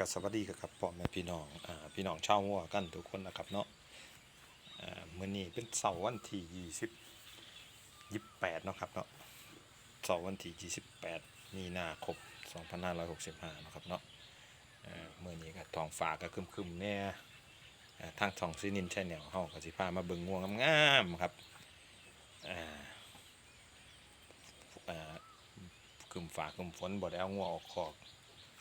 กับสวัสดีครับพ่อแม่พี่น้องอ่าพี่น้องชาวงัวกันทุกคนนะครับเนาะอ่ามื้อนี้เป็นเสาร์วันที่ 20 28เนาะครับเนาะเสาร์วันที่ 28 มีนาคม2565เนาะครับเนาะอ่ามื้อนี้ก็ท้องฟ้าก็คึมๆแน่อ่าทางช่องซีนินแชนแนลเฮาก็สิพามาเบิ่งงัวงงามๆครับอ่าคึมฟ้าคึมฝนบ่ได้เอางัวงออกคอก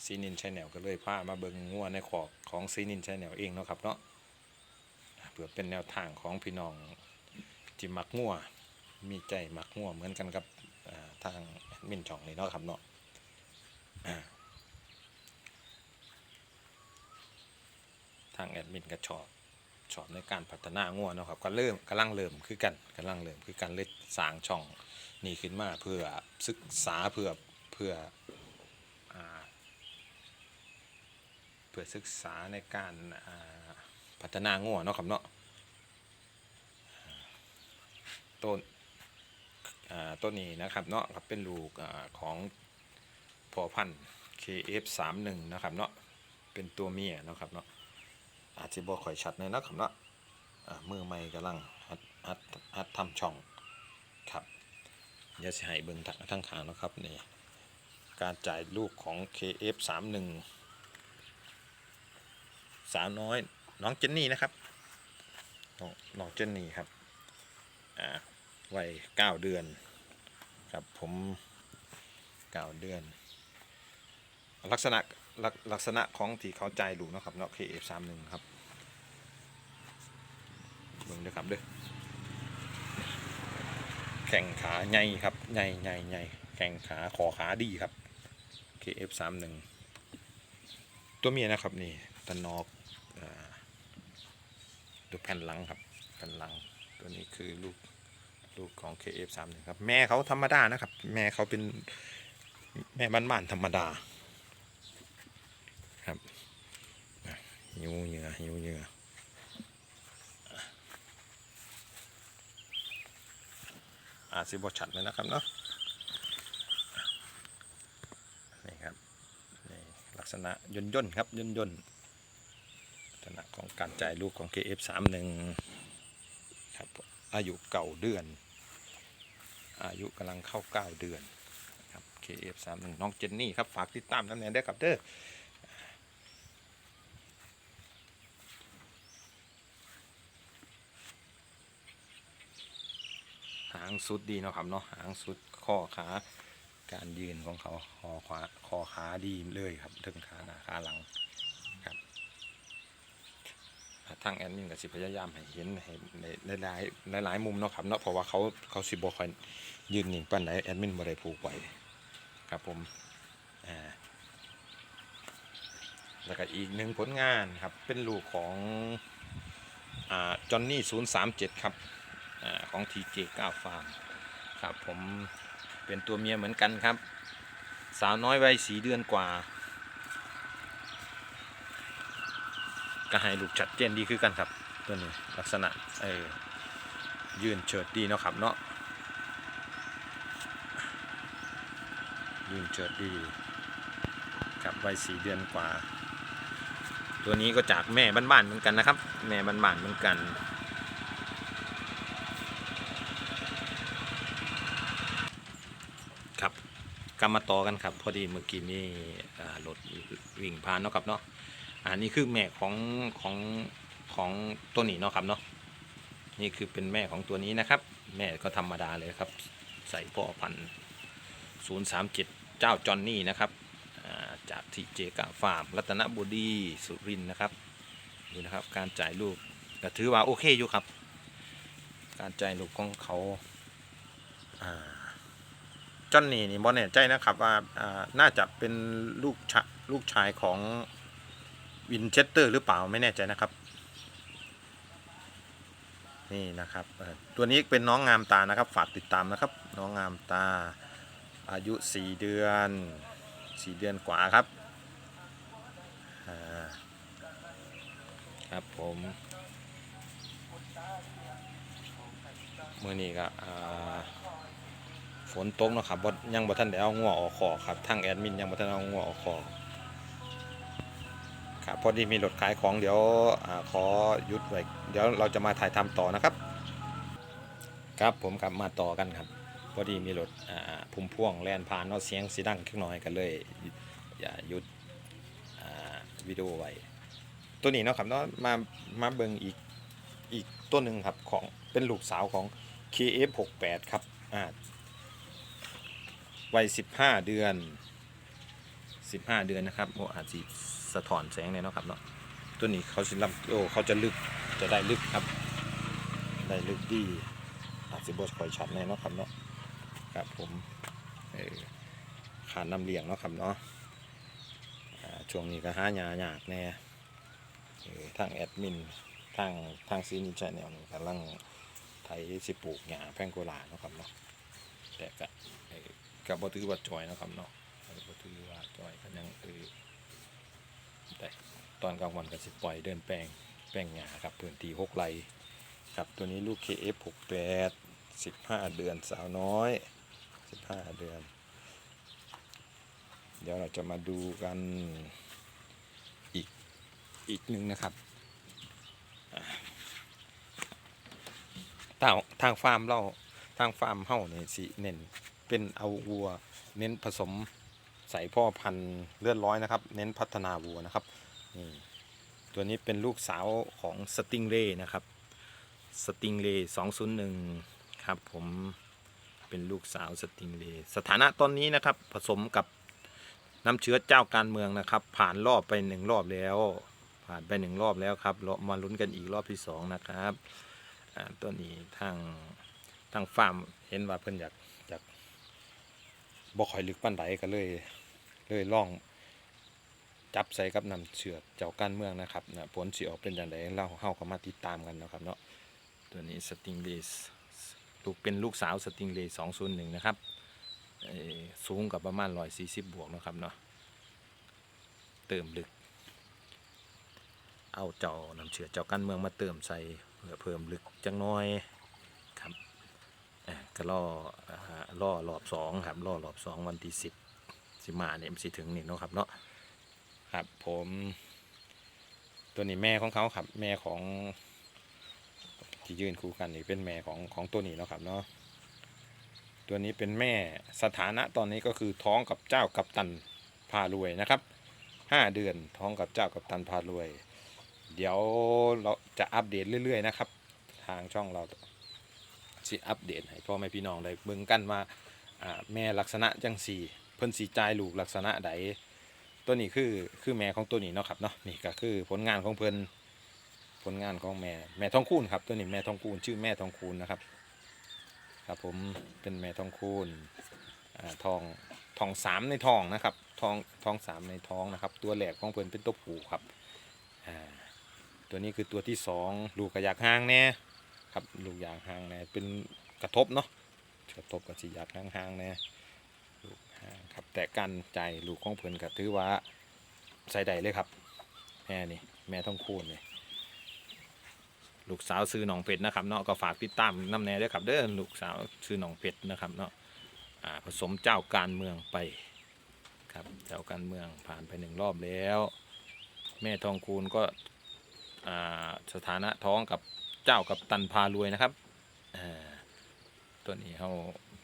ซีนินชแนลก็เลยพามาเบิงงัวในขอกของซีนินชแนลเองเนาะครับเนาะเพื่อเป็นแนวทางของพี่น้องที่มักงัวมีใจมักงัวเหมือนกันกับทางแอดมินช่องนี้เนาะครับเนาะทางแอดมินก็ชอบชอบในการพัฒนางัวเนาะครับก็เริ่มกำลังเริ่มคือกันกำลังเริ่มคือกันเลยสร้างช่องนี้ขึ้นมาเพื่อศึกษาเพื่อเพื่อา เพื่อศึกษาในการพัฒนางัวเนาะครับเนาะต้นต้นนี้นะครับเนาะครับเป็นลูกอของพอพันธุ์ KF31 นะครับเนาะเป็นตัวเมียนะครับเนาะอาจจะบอกค่อยชัดเลยนะครับเนาะมือใหม่กำลังหัดหัดหัดทำช่องครับเดี๋ยวจะให้เบิ่งทางทางขางเนาะครับนี่การจ่ายลูกของ KF31 สาวน้อย น้องเจนนี่นะครับน้องน้องเจนนี่ครับอ่าวัยเก้าเดือนครับผมเก้าเดือน ลักษณะลักลักษณะของที่เขาใจดูนะครับเนาะ KF31 ครับเบิ่งด้อครับเด้อแข่งขาใหญ่ครับใหญ่ใหญ่ใหญ่แข่งขาขอขาดีครับ KF31 ตัวเมียนะครับนี่ตะนอก ดูแผ่นหลังครับแผ่นหลังตัวนี้คือลูกลูกของ KF31 ครับ แม่เขาธรรมดานะครับ แม่เขาเป็นแม่บ้านๆธรรมดาครับหิวเหงื่อหิวเหงื่ออาจสิบชัดเลยนะครับเนาะนี่ครับนี่ลักษณะย่นย่นๆครับย่นย่นๆ ลักษณะของการจ่ายลูกของ KF31 ครับอายุเก่าเดือน อายุกำลังเข้า 9 เดือนครับ KF31 น้องเจนนี่ครับ ฝากติดตามน้ำแนนได้ครับเด้อหางสุดดีเนาะครับเนาะหางสุดข้อขาการยืนของเขาคอขวาคอขาดีเลยครับถึงขาหน้าขาหลังครับทางแอดมินก็สิพยายามให้เห็นให้ในหลายหลายหลายๆมุมเนาะครับเนาะเพราะว่าเขาเขาสิบ่ค่อยยืนนิ่งปานใดแอดมินบ่ได้ผูกไว้ครับผมอ่าแล้วก็อีกหนึ่งผลงานครับเป็นลูกของอ่าจอนนี่037ครับอ่าของ TJ9 Farm ครับผมเป็นตัวเมียเหมือนกันครับ สาวน้อยวัยสีเดือนกว่า ก็ให้ลูกชัดเจนดีคือกันครับ ตัวนี้ลักษณะเออยืนเฉิดดีเนาะครับเนาะยืนเฉิดดีกับวัยสีเดือนกว่า ตัวนี้ก็จากแม่บ้านๆเหมือนกันนะครับ แม่บ้านๆเหมือนกันครับกำมาต่อกันครับ พอดีเมื่อกี้นี่รถวิ่งผ่านเนาะครับเนาะ อันนี้คือแม่ของของของตัวนี้เนาะครับเนาะนี่คือเป็นแม่ของตัวนี้นะครับ แม่ก็ธรรมดาเลยครับ ใส่พ่อพันศูนย์สามเจ็ดเจ้าจอนนี่นะครับจากทีเจกาฟาร์มรัตนบุรีสุรินทร์นะครับนี่นะครับ การจ่ายลูกก็ถือว่าโอเคอยู่ครับ การจ่ายลูกของเขาจอนนี่นี่บอแน่ใจนะครับว่าน่าจะเป็นลูกชลูกชายของ วินเชสเตอร์หรือเปล่าไม่แน่ใจนะครับ นี่นะครับตัวนี้เป็นน้องงามตานะครับ ฝากติดตามนะครับ น้องงามตาอายุ 4 เดือน 4 เดือนกว่าครับครับผมเมื่อนี้ก็ฝนตกนะครับยังบ่ทันได้เอางัวออกคอครับทางแอดมินยังบ่ทันเอางัวออกคอกครับ พอดีมีรถขายของเดี๋ยวอขอหยุดไว้เดี๋ยวเราจะมาถ่ายทำต่อนะครับ ครับผมกลับมาต่อกันครับ พอดีมีรถพุ่มพ่วงแล่นผ่านเนาะเสียงสีดังขึ้นหน่อยกันเลยอย่าหยุดวิดีโอไว้ตัวนี้เนาะครับเนาะมามาเบิงอีกอีกตัวหนึ่งครับของเป็นลูกสาวของ KF68 ครับอ่าวัย15 เดือน 15 เดือนนะครับโอ้อาจจะ สะท้อนแสงเลยเนาะครับเนาะตัวนี้เขาสิลำโอ้เขาจะลึกจะได้ลึกครับ ได้ลึกดีอาจจะบสคอยชัดแน่เนาะครับเนาะครับผมเออขาดน้ำเลี้ยงเนาะครับเนาะช่วงนี้ก็หาหยาหยากแน่ทางแอดมินทางทางซีนิชแนลนี่กำลังไถสิปลูกหญ้าแพงโกลาเนาะครับเนาะแต่ก็กับบ่ถือว่าจอยนะครับเนาะเออบ่ถือว่าจอยก็ยังเออ ตอนกลางวันก็สิปล่อยเดินแปลงแปลงหญ้าครับพื้นที่หกไร่ครับตัวนี้ลูก KF68 15 เดือนสาวน้อย 15 เดือน เดี๋ยวเราจะมาดูกันอีกอีกหนึ่งนะครับทางทางฟาร์มเราทางฟาร์มเฮ้าเนี่ยสิเน้นเป็นเอาวัว เน้นผสมใส่พ่อพันธุ์เลือดร้อยนะครับ เน้นพัฒนาวัวนะครับ นี่ตัวนี้เป็นลูกสาวของสติงเร่นะครับ สติงเลย์201ครับผมเป็นลูกสาวสติงเลย์สถานะตอนนี้นะครับ ผสมกับน้ำเชื้อเจ้าการเมืองนะครับ ผ่านรอบไปหนึ่งรอบแล้ว ผ่านไปหนึ่งรอบแล้วครับรามาลุ้นกันอีกรอบที่สองนะครับตัวนี้ทางทางฟาร์มเห็นว่าเพิ่นอยากอยากบ่ค่อยลึกปานใดก็เลยเลยล่อง จับใส่กับน้ำเชือเจ้าการเมืองนะครับนะผลสิออกเป็นอย่างไรเราเฮาก็มาติดตามกันนะครับเนาะตัวนี้สติงเลสลูกเป็นลูกสาวสติงเลส201นย์หนึ่งนะครับสูงกับประมาณ140บบวกนะครับเนาะเติมลึก เอาเจ้าน้ำเชือเจ้าการเมืองมาเติมใส่เพื่อเพิ่มลึกจังน้อยครับเอ่อก็ล่อล่อรอบสองครับล่อรอบสองวันที่10สิมาเนี่ยมันสิถึงนี่เนาะครับเนาะ ครับ ผมตัวนี้แม่ของเขาครับ แม่ของที่ยืนคู่กันนี่เป็นแม่ของของตัวนี้เนาะครับเนาะตัวนี้เป็นแม่สถานะตอนนี้ก็คือท้องกับเจ้ากับตันพารวยนะครับห้าเดือนท้องกับเจ้ากับตันพารวย เดี๋ยวเราจะอัปเดตเรื่อย ๆ นะครับ ทางช่องเราสิอัปเดตให้พ่อแม่พี่น้องได้เบิ่งกันว่าแม่ลักษณะจังสี่เพิ่นสีจ่ายลูกลักษณะใด ตัวนี้คือคือแม่ของตัวนี้เนาะครับเนาะนี่ก็คือผลงานของเพิ่นผลงานของแม่แม่ทองคูณครับ ตัวนี้แม่ทองคูณชื่อแม่ทองคูณนะครับ ครับผมเป็นแม่ทองคูณอ่าทองทองสามในทองนะครับทองทองสามในท้องนะครับ ตัวแหลกของเพิ่นเป็นตัวผูครับอ่าตัวนี้คือตัวที่สองลูกกระยากห่างแน่ครับลูกยางห่างแน่เป็นกระทบเนาะกระทบกับสียากห่างๆแน่ ลูกห่าครับแต่กันใจลูกของเพิ่นก็ถือว่าใส่ใดเลยครับแม่นี่แม่ต้องคูณเลยลูกสาวซื้อหนองเป็ดนะครับเนาะก็ฝากติดตามน้ำแน่ด้วยครับเด้อลูกสาวซื้อหนองเป็ดนะครับเนาะผสมเจ้าการเมืองไปครับเจ้าการเมืองผ่านไปหนึ่งรอบแล้ว แม่ทองคูณก็สถานะท้องกับเจ้ากับตันพารวยนะครับตัวนี้เขา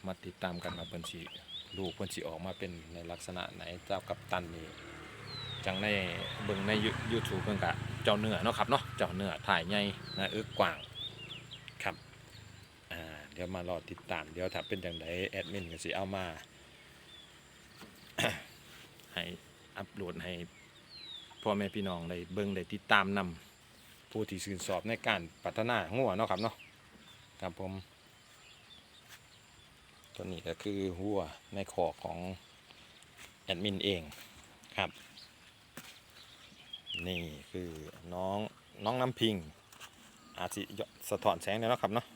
มาติดตามกันมาบัญชี ลูกเพิ่นสิออกมาเป็นในลักษณะไหนเจ้ากับตันนี่จังในเบิ่งในยูทูบเพิ่นกะเจ้าเนื้อเนาะครับเนาะเจ้าเนื้อถ่ายใหญ่นะอึกกว้างครับอ่าเดี๋ยวมารอติดตามเดี๋ยวถ้าเป็นจังไดแอดมินก็สิเอามาให้อัปโหลดให้พ่อแม่พี่น้องได้เบิ่งได้ติดตามนำผู้ที่ชื่นชอบในการพัฒนางัวเนาะครับเนาะครับผม ตัวนี้ก็คือหัวในคอของแอดมินเองครับ นี่คือน้องน้องน้ำพิง อาจจะสะท้อนแสงเลยเนะครับเนาะ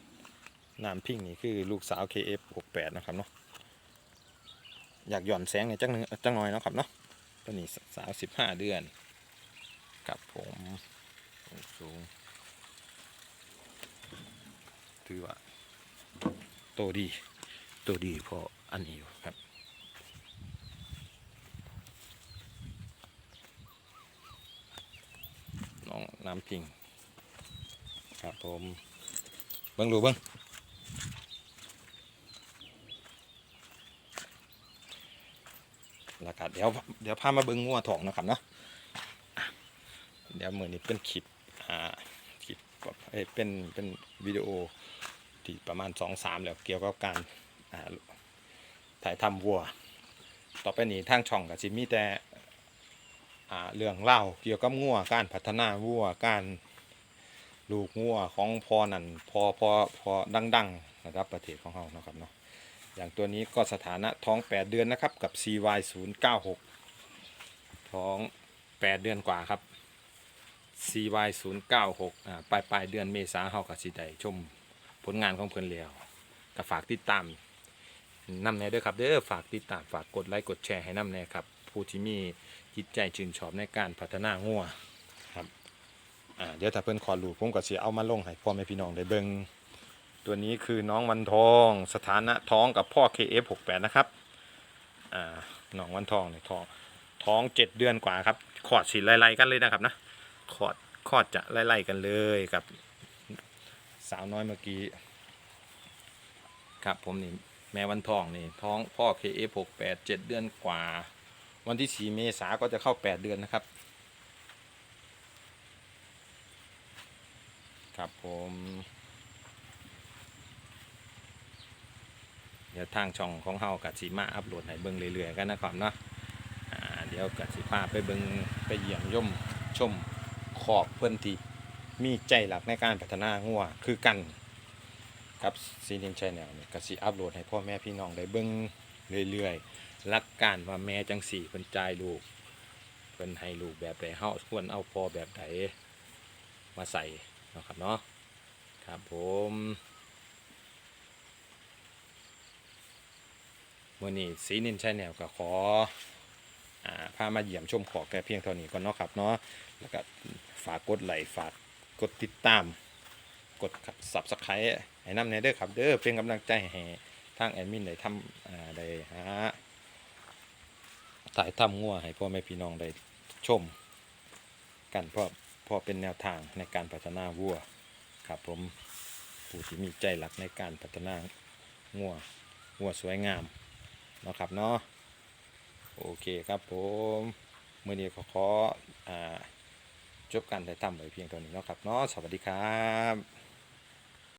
น้ำพิงนี่คือลูกสาว KF68 นะครับเนาะอยากหย่อนแสงในอยจังหนึงจังหน่อยนะครับเนาะตัวนี้สาว15เดือนกับผมสูงถือว่าโตดี ตัวดีพออันนี้อยู่ครับ น้องน้ำพิง ครับผมเบิ้งดูเบิ้งแล้วก็เดี๋ยวเดี๋ยวพามาเบิ้งงัวทองนะครับเนาะเดี๋ยวมือนี้เป็นคลิปอ่าคลิปเอ้เป็นเป็นวิดีโอที่ประมาณสองสามแล้วเกี่ยวกับการ ถ่ายทำวัว ต่อไปนี้ทางช่องก็สิมีแต่เรื่องเล่าเกี่ยวกับงัวการพัฒนาวัวการลูกงัวของพอนั่นพอพอพอดังๆนะครับประเทศของเรานะครับเนาะอย่างตัวนี้ก็สถานะท้อง 8 เดือนนะครับกับ CY 0 9 6 ท้อง 8 เดือนกว่าครับ CY 0 9 6 อ่าปลายปลายเดือนเมษาเฮากับสิไดชมผลงานของเพิ่นแล้วก็ฝากติดตาม นำแน่ด้วยครับเด้อฝากติดตามฝากกดไลค์กดแชร์ให้นำแน่ครับ ผู้ที่มีจิตใจชื่นชอบในการพัฒนางัวครับอ่าเดี๋ยวถ้าเพิ่นขอรูปผมก็สิเอามาลงให้พ่อแม่พี่น้องได้เบิ่งตัวนี้คือน้องวันทองสถานะท้องกับพ่อ KF68 นะครับอ่าน้องวันทองเนี่ยท้องท้อง7เดือนกว่าครับขอดสิไล่ๆกันเลยนะครับนะขอดขอดจะไล่ๆกันเลยกับสาวน้อยเมื่อกี้ครับผมนี่ แม่วันทองนี่ท้องพ่อ KF68 7 เดือนกว่า วันที่ 4 เมษาก็จะเข้า 8 เดือนนะครับ ครับผม เดี๋ยวทางช่องของเฮากับสีมาอัปโหลดให้เบิ่งเรื่อยๆกันนะครับเนาะเดี๋ยวกับสีพาไปเบิ่งไปเยี่ยมย่มชมขอบเพื่อนที่มีใจหลักในการพัฒนางัวคือกัน ครับซีนินชแนลเนี่ยก็สิอัปโหลดให้พ่อแม่พี่น้องได้เบิ่งเรื่อยๆรักการว่าแม่จังสี่เพิ่นจ่ายลูกเพิ่นให้ลูกแบบใดเฮาควรเอาพอแบบใดมาใส่เนาะครับเนาะครับผมวันนี้ซีนินชแนลก็ขอพามาเยี่ยมชมขอแค่เพียงเท่านี้ก่อนเนาะครับเนาะแล้วก็ฝากกดไลค์ฝากกดติดตาม กดสับสไครต์ ให้นำในเด้อครับเด้อเป็นกำลังใจให้ทางแอดมินได้ทำอ่าได้หาถ่ายทำงัวให้พ่อแม่พี่น้องได้ชม กันเพราะเพราะเป็นแนวทางในการพัฒนาวัวครับผมผู้ที่มีใจหลักในการพัฒนางัวงัวสวยงามเนาะครับเนาะโอเคครับผมเมื่อนี้ขอขออจบการถ่ายทำไว้เพียงเท่านี้เนาะครับเนาะสวัสดีครับ